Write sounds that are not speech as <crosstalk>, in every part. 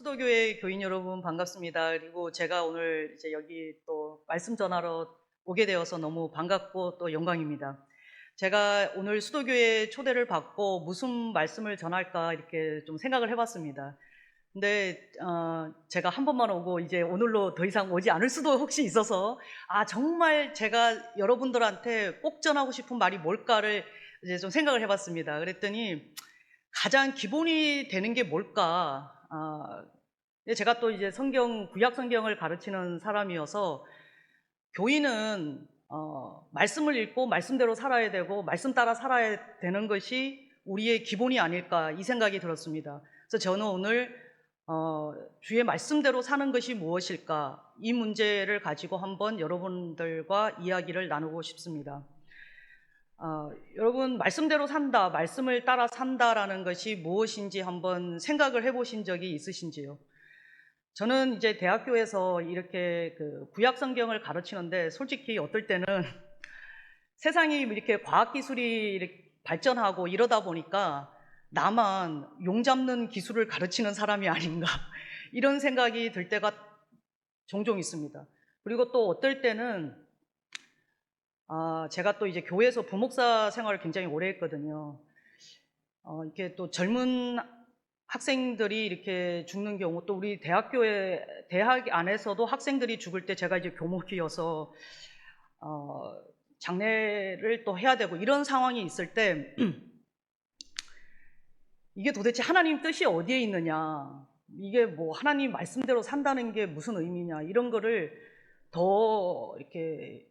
수도교회 교인 여러분 반갑습니다. 그리고 제가 오늘 이제 여기 또 말씀 전하러 오게 되어서 너무 반갑고 또 영광입니다. 제가 오늘 수도교회 초대를 받고 무슨 말씀을 전할까 이렇게 좀 생각을 해봤습니다. 근데 어, 제가 한 번만 오고 이제 오늘로 더 이상 오지 않을 수도 혹시 있어서 아 정말 제가 여러분들한테 꼭 전하고 싶은 말이 뭘까를 이제 좀 생각을 해봤습니다. 그랬더니 가장 기본이 되는 게 뭘까? 아, 제가 또 이제 성경 구약 성경을 가르치는 사람이어서 교인은 어, 말씀을 읽고 말씀대로 살아야 되고 말씀 따라 살아야 되는 것이 우리의 기본이 아닐까 이 생각이 들었습니다. 그래서 저는 오늘 어, 주의 말씀대로 사는 것이 무엇일까 이 문제를 가지고 한번 여러분들과 이야기를 나누고 싶습니다. 어, 여러분 말씀대로 산다, 말씀을 따라 산다라는 것이 무엇인지 한번 생각을 해보신 적이 있으신지요? 저는 이제 대학교에서 이렇게 그 구약 성경을 가르치는데 솔직히 어떨 때는 <laughs> 세상이 이렇게 과학 기술이 발전하고 이러다 보니까 나만 용 잡는 기술을 가르치는 사람이 아닌가 <laughs> 이런 생각이 들 때가 종종 있습니다. 그리고 또 어떨 때는 아, 제가 또 이제 교회에서 부목사 생활을 굉장히 오래 했거든요. 어, 이렇게 또 젊은 학생들이 이렇게 죽는 경우 또 우리 대학교에 대학 안에서도 학생들이 죽을 때 제가 이제 교목이어서 어, 장례를 또 해야 되고 이런 상황이 있을 때 <clears throat> 이게 도대체 하나님 뜻이 어디에 있느냐 이게 뭐 하나님 말씀대로 산다는 게 무슨 의미냐 이런 거를 더 이렇게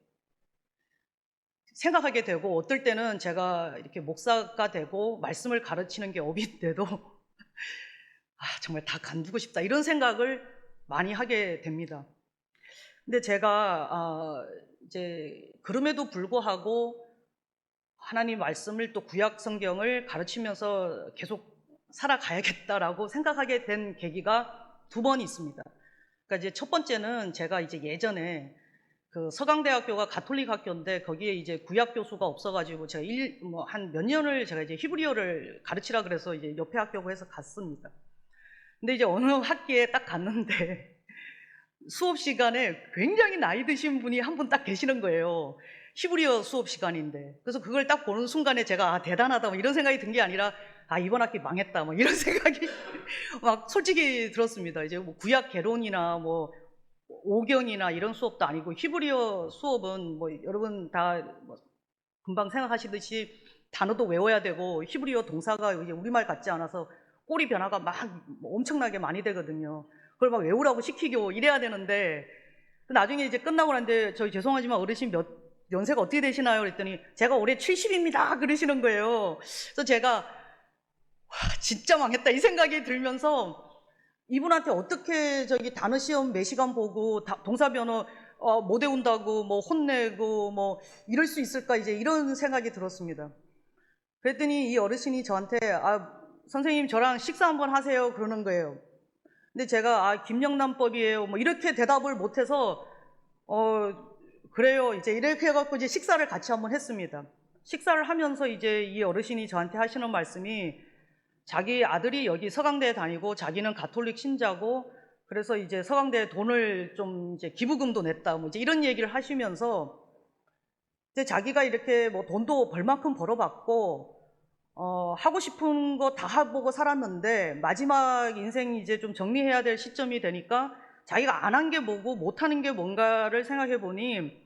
생각하게 되고 어떨 때는 제가 이렇게 목사가 되고 말씀을 가르치는 게 업인데도 <laughs> 아, 정말 다 간두고 싶다 이런 생각을 많이 하게 됩니다. 근데 제가 아, 이제 그럼에도 불구하고 하나님 말씀을 또 구약 성경을 가르치면서 계속 살아가야겠다라고 생각하게 된 계기가 두 번 있습니다. 그러니까 이제 첫 번째는 제가 이제 예전에 그 서강대학교가 가톨릭 학교인데 거기에 이제 구약 교수가 없어가지고 제가 일 뭐 한 몇 년을 제가 이제 히브리어를 가르치라 그래서 이제 옆에 학교고 해서 갔습니다. 근데 이제 어느 학기에 딱 갔는데 <laughs> 수업 시간에 굉장히 나이 드신 분이 한 분 딱 계시는 거예요. 히브리어 수업 시간인데. 그래서 그걸 딱 보는 순간에 제가 아, 대단하다 뭐 이런 생각이 든 게 아니라 아, 이번 학기 망했다 뭐 이런 <laughs> 생각이 막 솔직히 들었습니다. 이제 뭐 구약 개론이나 뭐 오경이나 이런 수업도 아니고 히브리어 수업은 뭐 여러분 다 뭐 금방 생각하시듯이 단어도 외워야 되고 히브리어 동사가 이제 우리말 같지 않아서 꼬리 변화가 막 엄청나게 많이 되거든요. 그걸 막 외우라고 시키고 이래야 되는데 나중에 이제 끝나고 나는데 저희 죄송하지만 어르신 몇 연세가 어떻게 되시나요? 그랬더니 제가 올해 70입니다. 그러시는 거예요. 그래서 제가 와, 진짜 망했다 이 생각이 들면서 이분한테 어떻게 저기 단어 시험 몇 시간 보고 다, 동사 변호 어, 못 외운다고 뭐 혼내고 뭐 이럴 수 있을까 이제 이런 생각이 들었습니다. 그랬더니 이 어르신이 저한테 아 선생님 저랑 식사 한번 하세요 그러는 거예요. 근데 제가 아 김영란법이에요 뭐 이렇게 대답을 못해서 어 그래요 이제 이렇게 해갖고 이제 식사를 같이 한번 했습니다. 식사를 하면서 이제 이 어르신이 저한테 하시는 말씀이 자기 아들이 여기 서강대에 다니고 자기는 가톨릭 신자고 그래서 이제 서강대에 돈을 좀 이제 기부금도 냈다 뭐 이제 이런 얘기를 하시면서 이제 자기가 이렇게 뭐 돈도 벌만큼 벌어봤고 어 하고 싶은 거 다 해보고 살았는데 마지막 인생 이제 좀 정리해야 될 시점이 되니까 자기가 안 한 게 뭐고 못 하는 게 뭔가를 생각해 보니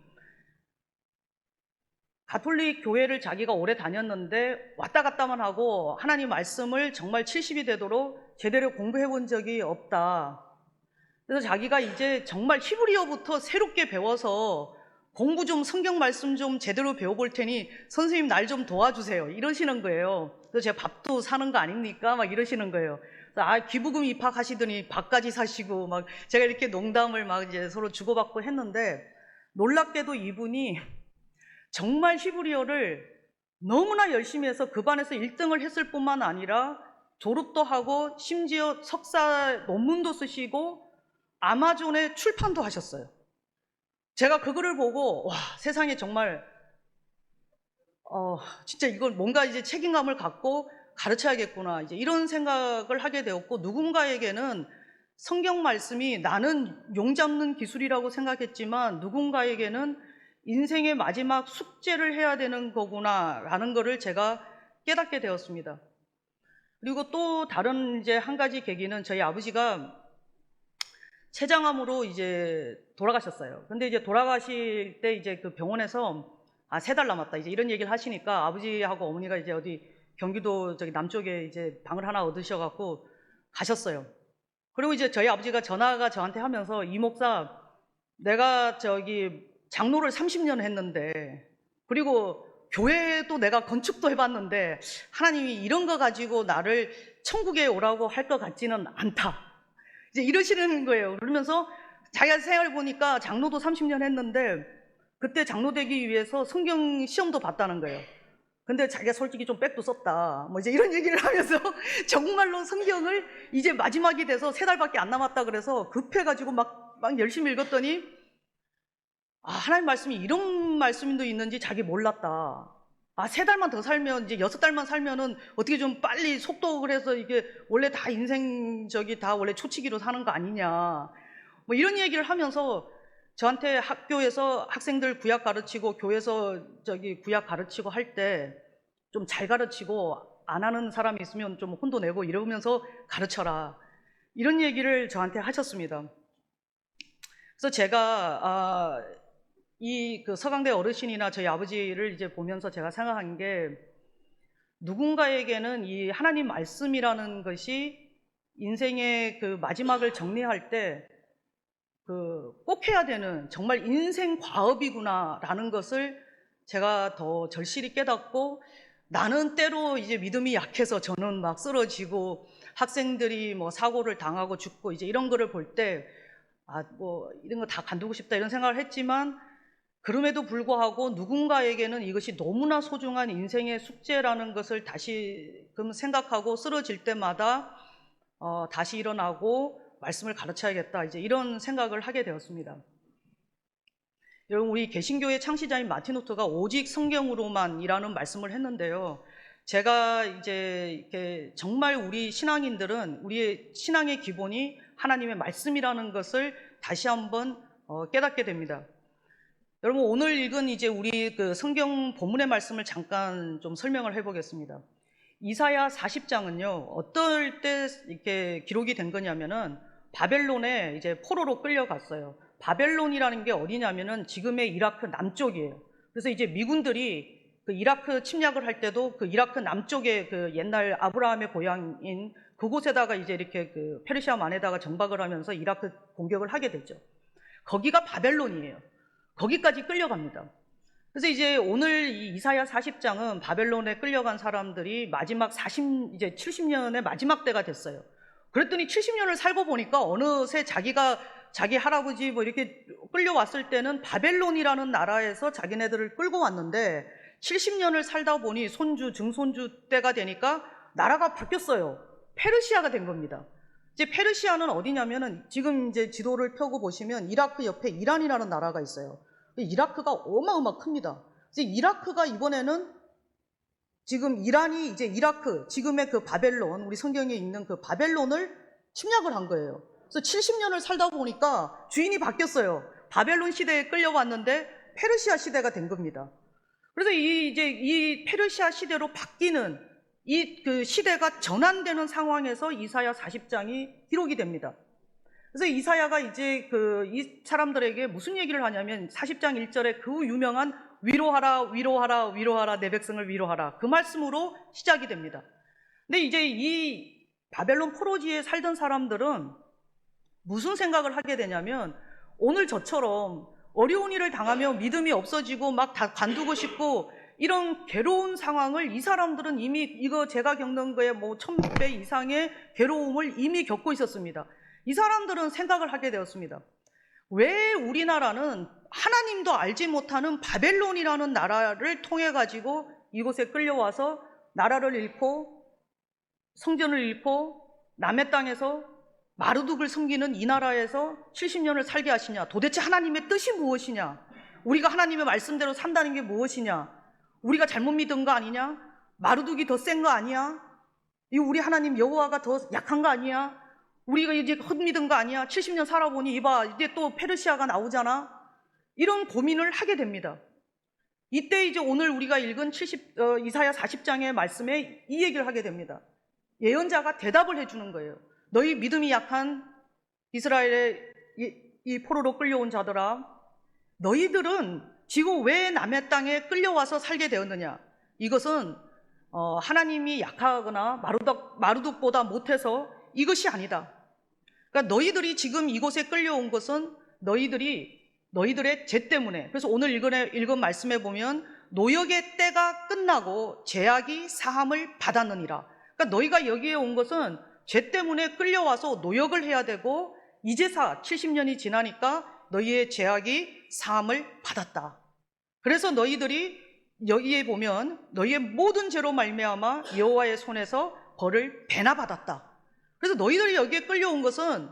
가톨릭 교회를 자기가 오래 다녔는데 왔다 갔다만 하고 하나님 말씀을 정말 70이 되도록 제대로 공부해 본 적이 없다. 그래서 자기가 이제 정말 히브리어부터 새롭게 배워서 공부 좀 성경 말씀 좀 제대로 배워볼 테니 선생님 날 좀 도와주세요. 이러시는 거예요. 그래서 제가 밥도 사는 거 아닙니까? 막 이러시는 거예요. 아 기부금 입학하시더니 밥까지 사시고 막 제가 이렇게 농담을 막 이제 서로 주고받고 했는데 놀랍게도 이분이 정말 히브리어를 너무나 열심히 해서 그 반에서 1등을 했을 뿐만 아니라 졸업도 하고 심지어 석사 논문도 쓰시고 아마존에 출판도 하셨어요. 제가 그거를 보고 와 세상에 정말 어 진짜 이걸 뭔가 이제 책임감을 갖고 가르쳐야겠구나 이제 이런 생각을 하게 되었고 누군가에게는 성경 말씀이 나는 용 잡는 기술이라고 생각했지만 누군가에게는 인생의 마지막 숙제를 해야 되는 거구나라는 것을 제가 깨닫게 되었습니다. 그리고 또 다른 이제 한 가지 계기는 저희 아버지가 췌장암으로 이제 돌아가셨어요. 근데 이제 돌아가실 때 이제 그 병원에서 아, 세 달 남았다. 이제 이런 얘기를 하시니까 아버지하고 어머니가 이제 어디 경기도 저기 남쪽에 이제 방을 하나 얻으셔갖고 가셨어요. 그리고 이제 저희 아버지가 전화가 저한테 하면서 이 목사 내가 저기 장로를 30년 했는데 그리고 교회도 내가 건축도 해봤는데 하나님이 이런 거 가지고 나를 천국에 오라고 할 것 같지는 않다. 이제 이러시는 거예요. 그러면서 자기가 생각을 보니까 장로도 30년 했는데 그때 장로 되기 위해서 성경 시험도 봤다는 거예요. 근데 자기가 솔직히 좀 백도 썼다. 뭐 이제 이런 얘기를 하면서 <laughs> 정말로 성경을 이제 마지막이 돼서 세 달밖에 안 남았다 그래서 급해가지고 막, 막 열심히 읽었더니 아, 하나님 말씀이 이런 말씀도 있는지 자기 몰랐다. 아, 세 달만 더 살면, 이제 여섯 달만 살면은 어떻게 좀 빨리 속도를 해서 이게 원래 다 인생 저기 다 원래 초치기로 사는 거 아니냐. 뭐 이런 얘기를 하면서 저한테 학교에서 학생들 구약 가르치고 교회에서 저기 구약 가르치고 할 때 좀 잘 가르치고 안 하는 사람이 있으면 좀 혼도 내고 이러면서 가르쳐라. 이런 얘기를 저한테 하셨습니다. 그래서 제가 아, 이 그 서강대 어르신이나 저희 아버지를 이제 보면서 제가 생각한 게 누군가에게는 이 하나님 말씀이라는 것이 인생의 그 마지막을 정리할 때 그 꼭 해야 되는 정말 인생 과업이구나라는 것을 제가 더 절실히 깨닫고 나는 때로 이제 믿음이 약해서 저는 막 쓰러지고 학생들이 뭐 사고를 당하고 죽고 이제 이런 거를 볼 때 아, 뭐 이런 거 다 간두고 싶다 이런 생각을 했지만 그럼에도 불구하고 누군가에게는 이것이 너무나 소중한 인생의 숙제라는 것을 다시금 생각하고 쓰러질 때마다 어, 다시 일어나고 말씀을 가르쳐야겠다. 이제 이런 생각을 하게 되었습니다. 여러분, 우리 개신교의 창시자인 루터가 오직 성경으로만 이라는 말씀을 했는데요. 제가 이제 이렇게 정말 우리 신앙인들은 우리의 신앙의 기본이 하나님의 말씀이라는 것을 다시 한번 어, 깨닫게 됩니다. 여러분 오늘 읽은 이제 우리 그 성경 본문의 말씀을 잠깐 좀 설명을 해보겠습니다. 이사야 40장은요 어떨 때 이렇게 기록이 된 거냐면은 바벨론에 이제 포로로 끌려갔어요. 바벨론이라는 게 어디냐면은 지금의 이라크 남쪽이에요. 그래서 이제 미군들이 그 이라크 침략을 할 때도 그 이라크 남쪽에 그 옛날 아브라함의 고향인 그곳에다가 이제 이렇게 그 페르시아 만에다가 정박을 하면서 이라크 공격을 하게 되죠. 거기가 바벨론이에요. 거기까지 끌려갑니다. 그래서 이제 오늘 이 이사야 40장은 바벨론에 끌려간 사람들이 마지막 40 이제 70년의 마지막 때가 됐어요. 그랬더니 70년을 살고 보니까 어느새 자기가 자기 할아버지 뭐 이렇게 끌려왔을 때는 바벨론이라는 나라에서 자기네들을 끌고 왔는데 70년을 살다 보니 손주 증손주 때가 되니까 나라가 바뀌었어요. 페르시아가 된 겁니다. 이제 페르시아는 어디냐면은 지금 이제 지도를 펴고 보시면 이라크 옆에 이란이라는 나라가 있어요. 이라크가 어마어마 큽니다. 이제 이라크가 이번에는 지금 이란이 이제 이라크 지금의 그 바벨론 우리 성경에 있는 그 바벨론을 침략을 한 거예요. 그래서 70년을 살다 보니까 주인이 바뀌었어요. 바벨론 시대에 끌려왔는데 페르시아 시대가 된 겁니다. 그래서 이 이제 이 페르시아 시대로 바뀌는 이 그 시대가 전환되는 상황에서 이사야 40장이 기록이 됩니다. 그래서 이사야가 이제 그 이 사람들에게 무슨 얘기를 하냐면 40장 1절에 그 유명한 위로하라 위로하라 위로하라 내 백성을 위로하라 그 말씀으로 시작이 됩니다. 근데 이제 이 바벨론 포로지에 살던 사람들은 무슨 생각을 하게 되냐면 오늘 저처럼 어려운 일을 당하며 믿음이 없어지고 막 다 관두고 싶고 이런 괴로운 상황을 이 사람들은 이미 이거 제가 겪는 거에 뭐 천배 이상의 괴로움을 이미 겪고 있었습니다. 이 사람들은 생각을 하게 되었습니다. 왜 우리나라는 하나님도 알지 못하는 바벨론이라는 나라를 통해 가지고 이곳에 끌려와서 나라를 잃고 성전을 잃고 남의 땅에서 마르둑을 섬기는 이 나라에서 70년을 살게 하시냐? 도대체 하나님의 뜻이 무엇이냐? 우리가 하나님의 말씀대로 산다는 게 무엇이냐? 우리가 잘못 믿은 거 아니냐? 마르둑이 더 센 거 아니야? 이 우리 하나님 여호와가 더 약한 거 아니야? 우리가 이제 헛믿은 거 아니야? 70년 살아보니 이봐 이제 또 페르시아가 나오잖아. 이런 고민을 하게 됩니다. 이때 이제 오늘 우리가 읽은 70, 어, 이사야 40장의 말씀에 이 얘기를 하게 됩니다. 예언자가 대답을 해주는 거예요. 너희 믿음이 약한 이스라엘의 이, 이 포로로 끌려온 자들아, 너희들은 지금 왜 남의 땅에 끌려와서 살게 되었느냐? 이것은 어, 하나님이 약하거나 마루덕, 마루둑보다 못해서 이것이 아니다. 그러니까 너희들이 지금 이곳에 끌려온 것은 너희들이 너희들의 죄 때문에 그래서 오늘 읽은, 읽은 말씀에 보면 노역의 때가 끝나고 제약이 사함을 받았느니라. 그러니까 너희가 여기에 온 것은 죄 때문에 끌려와서 노역을 해야 되고 이제사 70년이 지나니까 너희의 죄악이 사함을 받았다. 그래서 너희들이 여기에 보면 너희의 모든 죄로 말미암아 여호와의 손에서 벌을 배나 받았다. 그래서 너희들이 여기에 끌려온 것은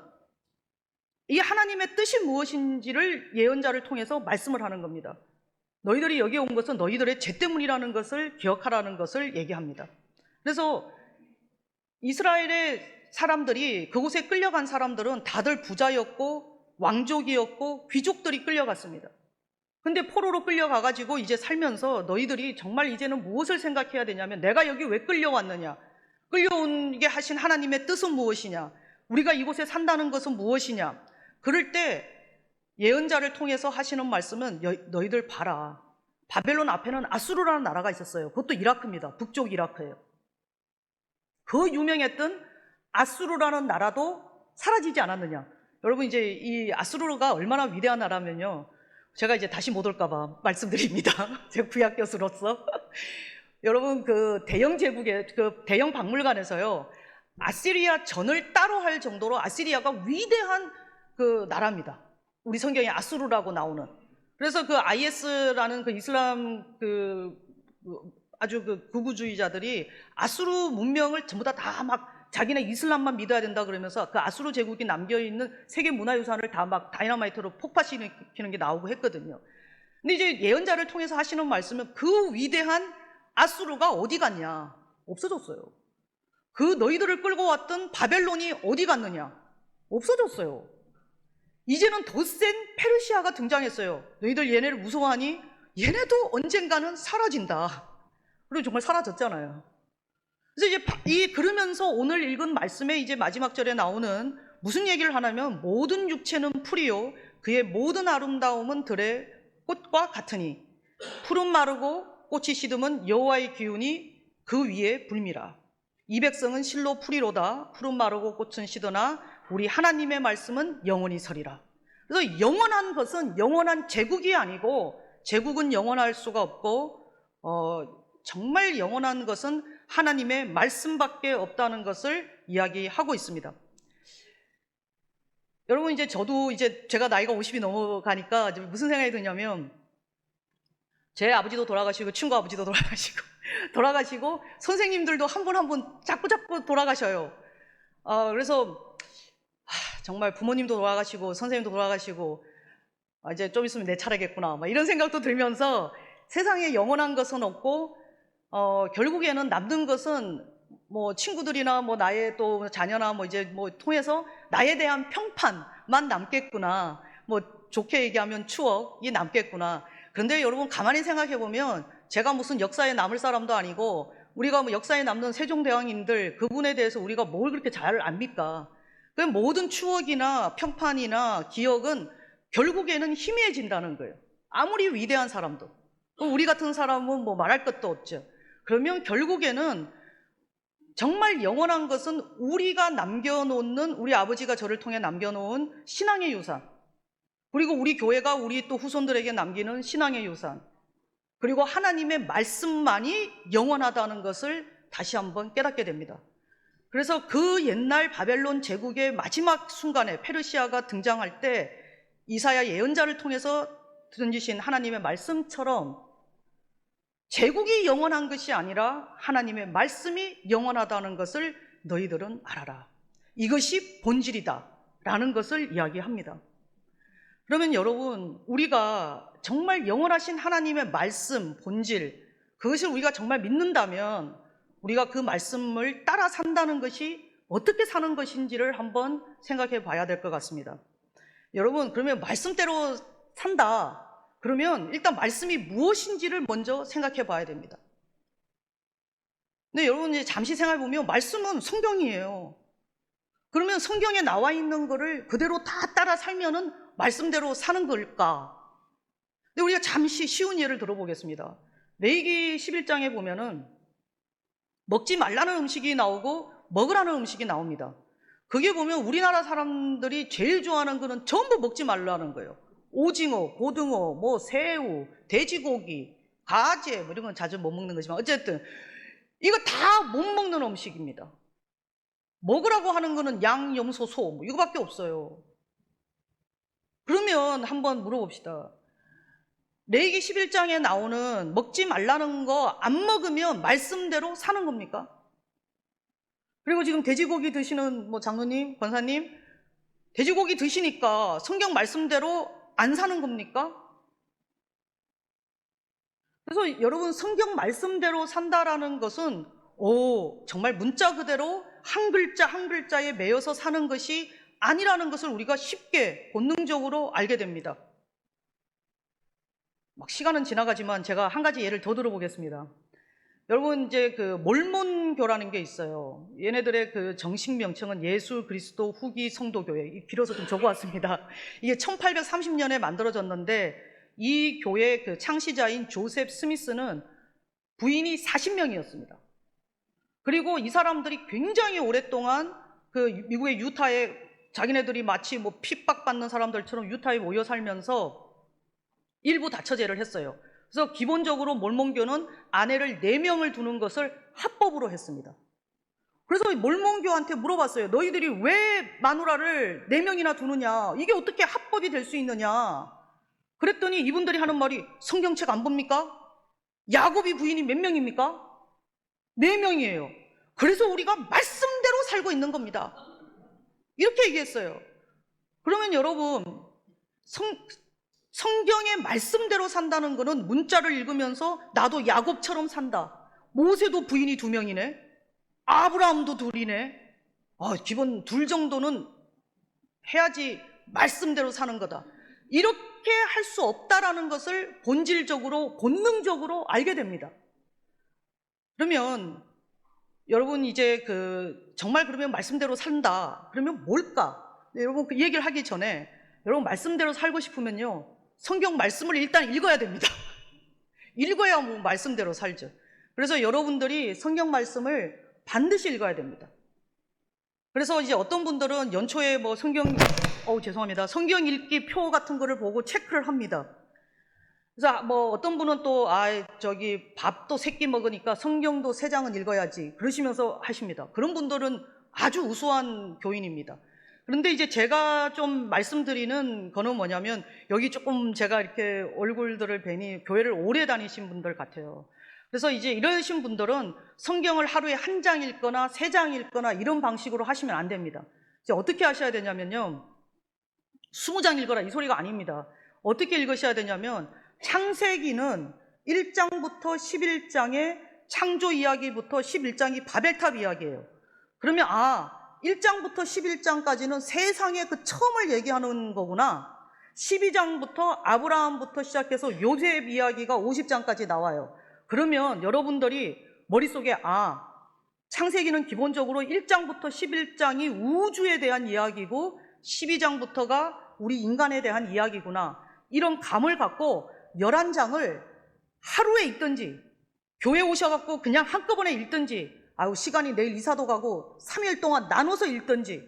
이 하나님의 뜻이 무엇인지를 예언자를 통해서 말씀을 하는 겁니다. 너희들이 여기에 온 것은 너희들의 죄 때문이라는 것을 기억하라는 것을 얘기합니다. 그래서 이스라엘의 사람들이 그곳에 끌려간 사람들은 다들 부자였고 왕족이었고 귀족들이 끌려갔습니다. 근데 포로로 끌려가가지고 이제 살면서 너희들이 정말 이제는 무엇을 생각해야 되냐면 내가 여기 왜 끌려왔느냐? 끌려오게 하신 하나님의 뜻은 무엇이냐? 우리가 이곳에 산다는 것은 무엇이냐? 그럴 때 예언자를 통해서 하시는 말씀은 여- 너희들 봐라. 바벨론 앞에는 아수르라는 나라가 있었어요. 그것도 이라크입니다. 북쪽 이라크예요. 그 유명했던 아수르라는 나라도 사라지지 않았느냐? 여러분 이제 이 아수르가 얼마나 위대한 나라면요. 제가 이제 다시 못 올까봐 말씀드립니다. <laughs> 제가 구약 교수로서. <laughs> 여러분 그 대영 제국의 그 대영 박물관에서요. 아시리아 전을 따로 할 정도로 아시리아가 위대한 그 나라입니다. 우리 성경에 아수르라고 나오는. 그래서 그 IS라는 그 이슬람 그, 그 아주 그 극우주의자들이 아수르 문명을 전부 다 다 막 자기네 이슬람만 믿어야 된다 그러면서 그 아수르 제국이 남겨 있는 세계 문화유산을 다 막 다이너마이트로 폭파시키는 게 나오고 했거든요. 근데 이제 예언자를 통해서 하시는 말씀은 그 위대한 아수르가 어디 갔냐? 없어졌어요. 그 너희들을 끌고 왔던 바벨론이 어디 갔느냐? 없어졌어요. 이제는 더 센 페르시아가 등장했어요. 너희들 얘네를 무서워하니? 얘네도 언젠가는 사라진다. 그리고 정말 사라졌잖아요. 그래서 이제 바- 이 그러면서 오늘 읽은 말씀에 이제 마지막 절에 나오는 무슨 얘기를 하냐면 모든 육체는 풀이요 그의 모든 아름다움은 들의 꽃과 같으니 푸른 마르고 꽃이 시듬은 여호와의 기운이 그 위에 불미라. 이 백성은 실로 풀이로다. 푸른 마르고 꽃은 시드나 우리 하나님의 말씀은 영원히 서리라. 그래서 영원한 것은 영원한 제국이 아니고 제국은 영원할 수가 없고 어, 정말 영원한 것은 하나님의 말씀밖에 없다는 것을 이야기하고 있습니다. 여러분 이제 저도 이제 제가 나이가 50이 넘어가니까 무슨 생각이 드냐면 제 아버지도 돌아가시고 친구 아버지도 돌아가시고 <laughs> 돌아가시고 선생님들도 한 분 한 분 자꾸 자꾸 돌아가셔요. 어, 그래서 하, 정말 부모님도 돌아가시고 선생님도 돌아가시고 아, 이제 좀 있으면 내 차례겠구나 막 이런 생각도 들면서 세상에 영원한 것은 없고 어, 결국에는 남는 것은 뭐 친구들이나 뭐 나의 또 자녀나 뭐 이제 뭐 통해서 나에 대한 평판만 남겠구나. 뭐 좋게 얘기하면 추억이 남겠구나. 그런데 여러분 가만히 생각해 보면 제가 무슨 역사에 남을 사람도 아니고 우리가 뭐 역사에 남는 세종대왕님들 그분에 대해서 우리가 뭘 그렇게 잘 압니까? 그 모든 추억이나 평판이나 기억은 결국에는 희미해진다는 거예요. 아무리 위대한 사람도. 우리 같은 사람은 뭐 말할 것도 없죠. 그러면 결국에는 정말 영원한 것은 우리가 남겨놓는 우리 아버지가 저를 통해 남겨놓은 신앙의 유산 그리고 우리 교회가 우리 또 후손들에게 남기는 신앙의 유산 그리고 하나님의 말씀만이 영원하다는 것을 다시 한번 깨닫게 됩니다. 그래서 그 옛날 바벨론 제국의 마지막 순간에 페르시아가 등장할 때 이사야 예언자를 통해서 던지신 하나님의 말씀처럼 제국이 영원한 것이 아니라 하나님의 말씀이 영원하다는 것을 너희들은 알아라. 이것이 본질이다. 라는 것을 이야기합니다. 그러면 여러분, 우리가 정말 영원하신 하나님의 말씀, 본질, 그것을 우리가 정말 믿는다면 우리가 그 말씀을 따라 산다는 것이 어떻게 사는 것인지를 한번 생각해 봐야 될 것 같습니다. 여러분, 그러면 말씀대로 산다. 그러면 일단 말씀이 무엇인지를 먼저 생각해 봐야 됩니다. 근데 여러분 이제 잠시 생각해 보면 말씀은 성경이에요. 그러면 성경에 나와 있는 거를 그대로 다 따라 살면은 말씀대로 사는 걸까? 근데 우리가 잠시 쉬운 예를 들어보겠습니다. 레이기 11장에 보면은 먹지 말라는 음식이 나오고 먹으라는 음식이 나옵니다. 그게 보면 우리나라 사람들이 제일 좋아하는 거는 전부 먹지 말라는 거예요. 오징어, 고등어, 뭐 새우, 돼지고기, 가재 뭐 이런 건 자주 못 먹는 거지만 어쨌든 이거 다 못 먹는 음식입니다. 먹으라고 하는 거는 양, 염소, 소, 뭐 이거밖에 없어요. 그러면 한번 물어봅시다. 레이기 11장에 나오는 먹지 말라는 거 안 먹으면 말씀대로 사는 겁니까? 그리고 지금 돼지고기 드시는 뭐 장로님, 권사님, 돼지고기 드시니까 성경 말씀대로 안 사는 겁니까? 그래서 여러분 성경 말씀대로 산다라는 것은 오 정말 문자 그대로 한 글자 한 글자에 매여서 사는 것이 아니라는 것을 우리가 쉽게 본능적으로 알게 됩니다. 막 시간은 지나가지만 제가 한 가지 예를 더 들어보겠습니다. 여러분 이제 그 몰몬교라는 게 있어요. 얘네들의 그 정식 명칭은 예수 그리스도 후기 성도교회. 길어서 좀 적어왔습니다. 이게 1830년에 만들어졌는데 이 교회 그 창시자인 조셉 스미스는 부인이 40명이었습니다. 그리고 이 사람들이 굉장히 오랫동안 그 미국의 유타에 자기네들이 마치 뭐 핍박받는 사람들처럼 유타에 모여 살면서 일부 다처제를 했어요. 그래서 기본적으로 몰몬교는 아내를 4명을 두는 것을 합법으로 했습니다. 그래서 몰몬교한테 물어봤어요. 너희들이 왜 마누라를 4명이나 두느냐? 이게 어떻게 합법이 될 수 있느냐? 그랬더니 이분들이 하는 말이 성경책 안 봅니까? 야곱이 부인이 몇 명입니까? 4명이에요. 그래서 우리가 말씀대로 살고 있는 겁니다. 이렇게 얘기했어요. 그러면 여러분, 성, 성경의 말씀대로 산다는 것은 문자를 읽으면서 나도 야곱처럼 산다. 모세도 부인이 두 명이네. 아브라함도 둘이네. 아, 기본 둘 정도는 해야지 말씀대로 사는 거다. 이렇게 할 수 없다라는 것을 본질적으로, 본능적으로 알게 됩니다. 그러면 여러분 이제 그 정말 그러면 말씀대로 산다. 그러면 뭘까? 네, 여러분 그 얘기를 하기 전에 여러분 말씀대로 살고 싶으면요. 성경 말씀을 일단 읽어야 됩니다. <laughs> 읽어야 뭐 말씀대로 살죠. 그래서 여러분들이 성경 말씀을 반드시 읽어야 됩니다. 그래서 이제 어떤 분들은 연초에 뭐 성경, 어우, 죄송합니다. 성경 읽기 표 같은 거를 보고 체크를 합니다. 그래서 뭐 어떤 분은 또, 아, 저기 밥도 세끼 먹으니까 성경도 세 장은 읽어야지. 그러시면서 하십니다. 그런 분들은 아주 우수한 교인입니다. 그런데 이제 제가 좀 말씀드리는 거는 뭐냐면 여기 조금 제가 이렇게 얼굴들을 뵈니 교회를 오래 다니신 분들 같아요. 그래서 이제 이러신 분들은 성경을 하루에 한 장 읽거나 세 장 읽거나 이런 방식으로 하시면 안 됩니다. 이제 어떻게 하셔야 되냐면요. 스무 장 읽어라 이 소리가 아닙니다. 어떻게 읽으셔야 되냐면 창세기는 1장부터 11장의 창조 이야기부터 11장이 바벨탑 이야기예요. 그러면 아 1장부터 11장까지는 세상의 그 처음을 얘기하는 거구나. 12장부터 아브라함부터 시작해서 요셉 이야기가 50장까지 나와요. 그러면 여러분들이 머릿속에 아, 창세기는 기본적으로 1장부터 11장이 우주에 대한 이야기고 12장부터가 우리 인간에 대한 이야기구나. 이런 감을 갖고 11장을 하루에 읽든지 교회 오셔갖고 그냥 한꺼번에 읽든지 아유 시간이 내일 이사도 가고 3일 동안 나눠서 읽든지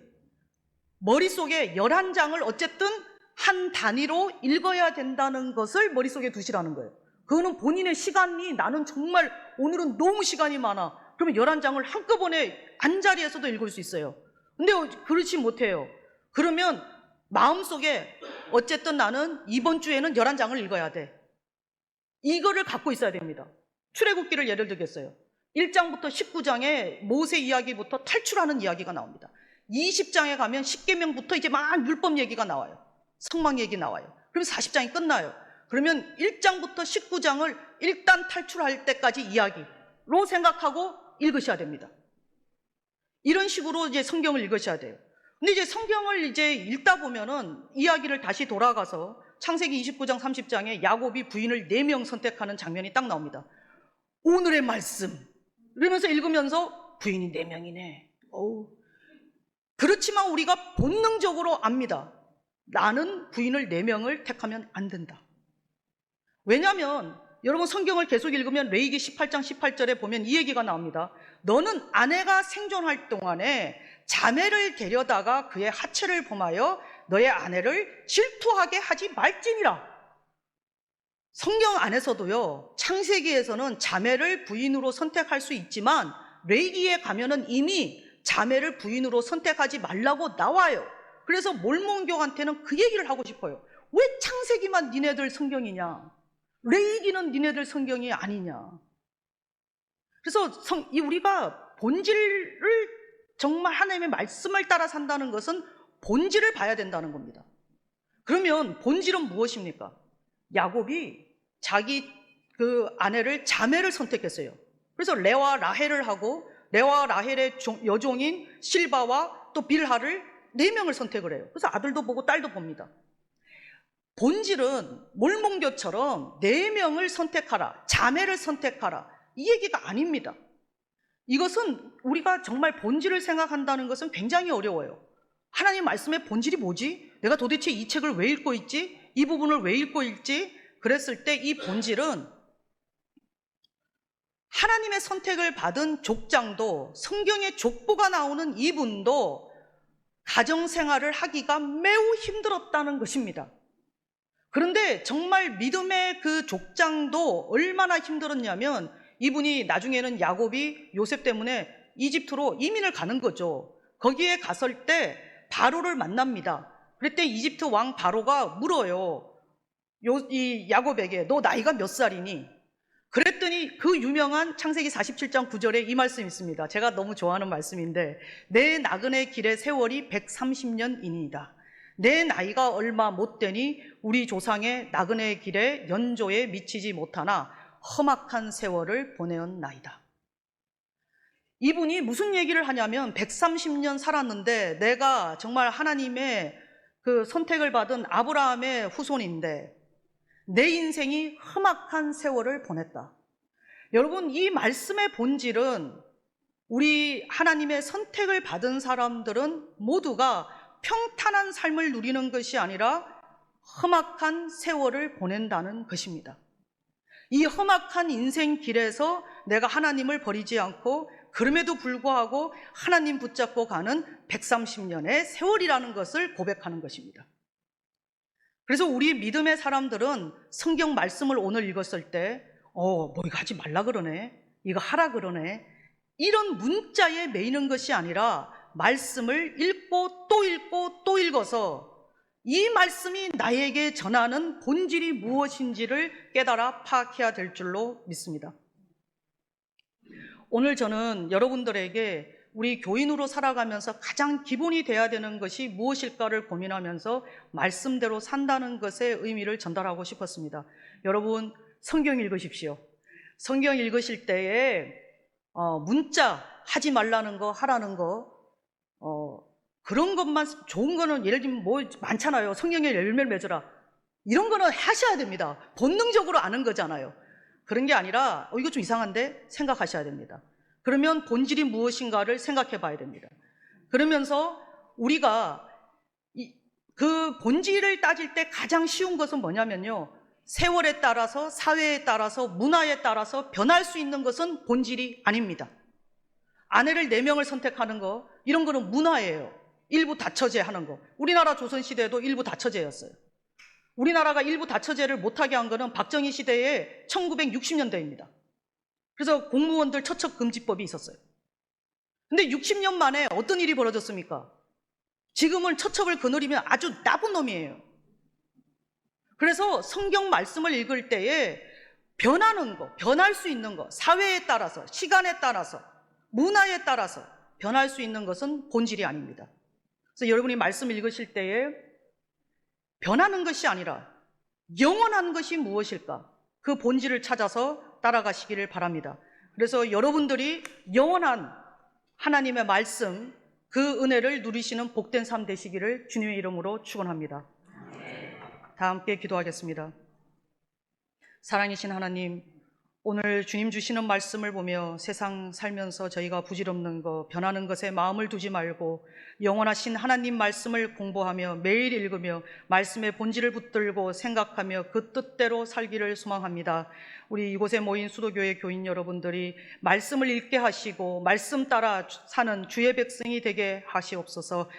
머릿속에 11장을 어쨌든 한 단위로 읽어야 된다는 것을 머릿속에 두시라는 거예요. 그거는 본인의 시간이 나는 정말 오늘은 너무 시간이 많아. 그러면 11장을 한꺼번에 한 자리에서도 읽을 수 있어요. 근데 그렇지 못해요. 그러면 마음속에 어쨌든 나는 이번 주에는 11장을 읽어야 돼. 이거를 갖고 있어야 됩니다. 출애굽기를 예를 들겠어요. 1장부터 19장에 모세 이야기부터 탈출하는 이야기가 나옵니다. 20장에 가면 10계명부터 이제 막 율법 얘기가 나와요. 성막 얘기 나와요. 그럼 40장이 끝나요. 그러면 1장부터 19장을 일단 탈출할 때까지 이야기로 생각하고 읽으셔야 됩니다. 이런 식으로 이제 성경을 읽으셔야 돼요. 근데 이제 성경을 이제 읽다 보면은 이야기를 다시 돌아가서 창세기 29장 30장에 야곱이 부인을 4명 선택하는 장면이 딱 나옵니다. 오늘의 말씀. 이러면서 읽으면서 부인이 4명이네. 어우. 그렇지만 우리가 본능적으로 압니다. 나는 부인을 4명을 택하면 안 된다. 왜냐하면 여러분 성경을 계속 읽으면 레이기 18장 18절에 보면 이 얘기가 나옵니다. 너는 아내가 생존할 동안에 자매를 데려다가 그의 하체를 범하여 너의 아내를 질투하게 하지 말지니라. 성경 안에서도요, 창세기에서는 자매를 부인으로 선택할 수 있지만, 레이기에 가면은 이미 자매를 부인으로 선택하지 말라고 나와요. 그래서 몰몬교한테는 그 얘기를 하고 싶어요. 왜 창세기만 니네들 성경이냐? 레이기는 니네들 성경이 아니냐? 그래서 성, 이 우리가 본질을 정말 하나님의 말씀을 따라 산다는 것은 본질을 봐야 된다는 겁니다. 그러면 본질은 무엇입니까? 야곱이 자기 그 아내를 자매를 선택했어요. 그래서 레와 라헬을 하고 레와 라헬의 종- 여종인 실바와 또 빌하를 네 명을 선택을 해요. 그래서 아들도 보고 딸도 봅니다. 본질은 몰몬교처럼 네 명을 선택하라, 자매를 선택하라 이 얘기가 아닙니다. 이것은 우리가 정말 본질을 생각한다는 것은 굉장히 어려워요. 하나님 말씀의 본질이 뭐지? 내가 도대체 이 책을 왜 읽고 있지? 이 부분을 왜 읽고 있지? 그랬을 때 이 본질은 하나님의 선택을 받은 족장도 성경의 족보가 나오는 이분도 가정 생활을 하기가 매우 힘들었다는 것입니다. 그런데 정말 믿음의 그 족장도 얼마나 힘들었냐면 이분이 나중에는 야곱이 요셉 때문에 이집트로 이민을 가는 거죠. 거기에 갔을 때 바로를 만납니다. 그랬더니 이집트 왕 바로가 물어요. 요, 이 야곱에게 너 나이가 몇 살이니? 그랬더니 그 유명한 창세기 47장 9절에 이 말씀이 있습니다. 제가 너무 좋아하는 말씀인데 내 나그네 길의 세월이 130년이니이다. 내 나이가 얼마 못 되니 우리 조상의 나그네 길에 연조에 미치지 못하나 험악한 세월을 보내었나이다. 이분이 무슨 얘기를 하냐면 130년 살았는데 내가 정말 하나님의 그 선택을 받은 아브라함의 후손인데 내 인생이 험악한 세월을 보냈다. 여러분, 이 말씀의 본질은 우리 하나님의 선택을 받은 사람들은 모두가 평탄한 삶을 누리는 것이 아니라 험악한 세월을 보낸다는 것입니다. 이 험악한 인생 길에서 내가 하나님을 버리지 않고 그럼에도 불구하고 하나님 붙잡고 가는 130년의 세월이라는 것을 고백하는 것입니다. 그래서 우리 믿음의 사람들은 성경 말씀을 오늘 읽었을 때, 어, 뭐 이거 하지 말라 그러네. 이거 하라 그러네. 이런 문자에 매이는 것이 아니라 말씀을 읽고 또 읽고 또 읽어서 이 말씀이 나에게 전하는 본질이 무엇인지를 깨달아 파악해야 될 줄로 믿습니다. 오늘 저는 여러분들에게 우리 교인으로 살아가면서 가장 기본이 돼야 되는 것이 무엇일까를 고민하면서 말씀대로 산다는 것의 의미를 전달하고 싶었습니다. 여러분, 성경 읽으십시오. 성경 읽으실 때에 어, 문자 하지 말라는 거, 하라는 거, 어, 그런 것만 좋은 거는 예를 들면 뭐 많잖아요. 성경에 열매를 맺어라. 이런 거는 하셔야 됩니다. 본능적으로 아는 거잖아요. 그런 게 아니라 어, 이거 좀 이상한데 생각하셔야 됩니다. 그러면 본질이 무엇인가를 생각해 봐야 됩니다. 그러면서 우리가 이, 그 본질을 따질 때 가장 쉬운 것은 뭐냐면요. 세월에 따라서 사회에 따라서 문화에 따라서 변할 수 있는 것은 본질이 아닙니다. 아내를 네 명을 선택하는 거 이런 거는 문화예요. 일부 다처제 하는 거. 우리나라 조선 시대도 일부 다처제였어요. 우리나라가 일부 다처제를 못하게 한 거는 박정희 시대의 1960년대입니다. 그래서 공무원들 처척 금지법이 있었어요. 근데 60년 만에 어떤 일이 벌어졌습니까? 지금은 처척을 거느리면 아주 나쁜 놈이에요. 그래서 성경 말씀을 읽을 때에 변하는 거, 변할 수 있는 거, 사회에 따라서, 시간에 따라서, 문화에 따라서 변할 수 있는 것은 본질이 아닙니다. 그래서 여러분이 말씀 읽으실 때에 변하는 것이 아니라 영원한 것이 무엇일까? 그 본질을 찾아서 따라가시기를 바랍니다. 그래서 여러분들이 영원한 하나님의 말씀, 그 은혜를 누리시는 복된 삶 되시기를 주님의 이름으로 축원합니다. 다 함께 기도하겠습니다. 사랑이신 하나님, 오늘 주님 주시는 말씀을 보며 세상 살면서 저희가 부질없는 것, 변하는 것에 마음을 두지 말고 영원하신 하나님 말씀을 공부하며 매일 읽으며 말씀의 본질을 붙들고 생각하며 그 뜻대로 살기를 소망합니다. 우리 이곳에 모인 수도교회 교인 여러분들이 말씀을 읽게 하시고 말씀 따라 사는 주의 백성이 되게 하시옵소서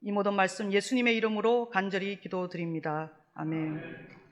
이 모든 말씀 예수님의 이름으로 간절히 기도드립니다. 아멘.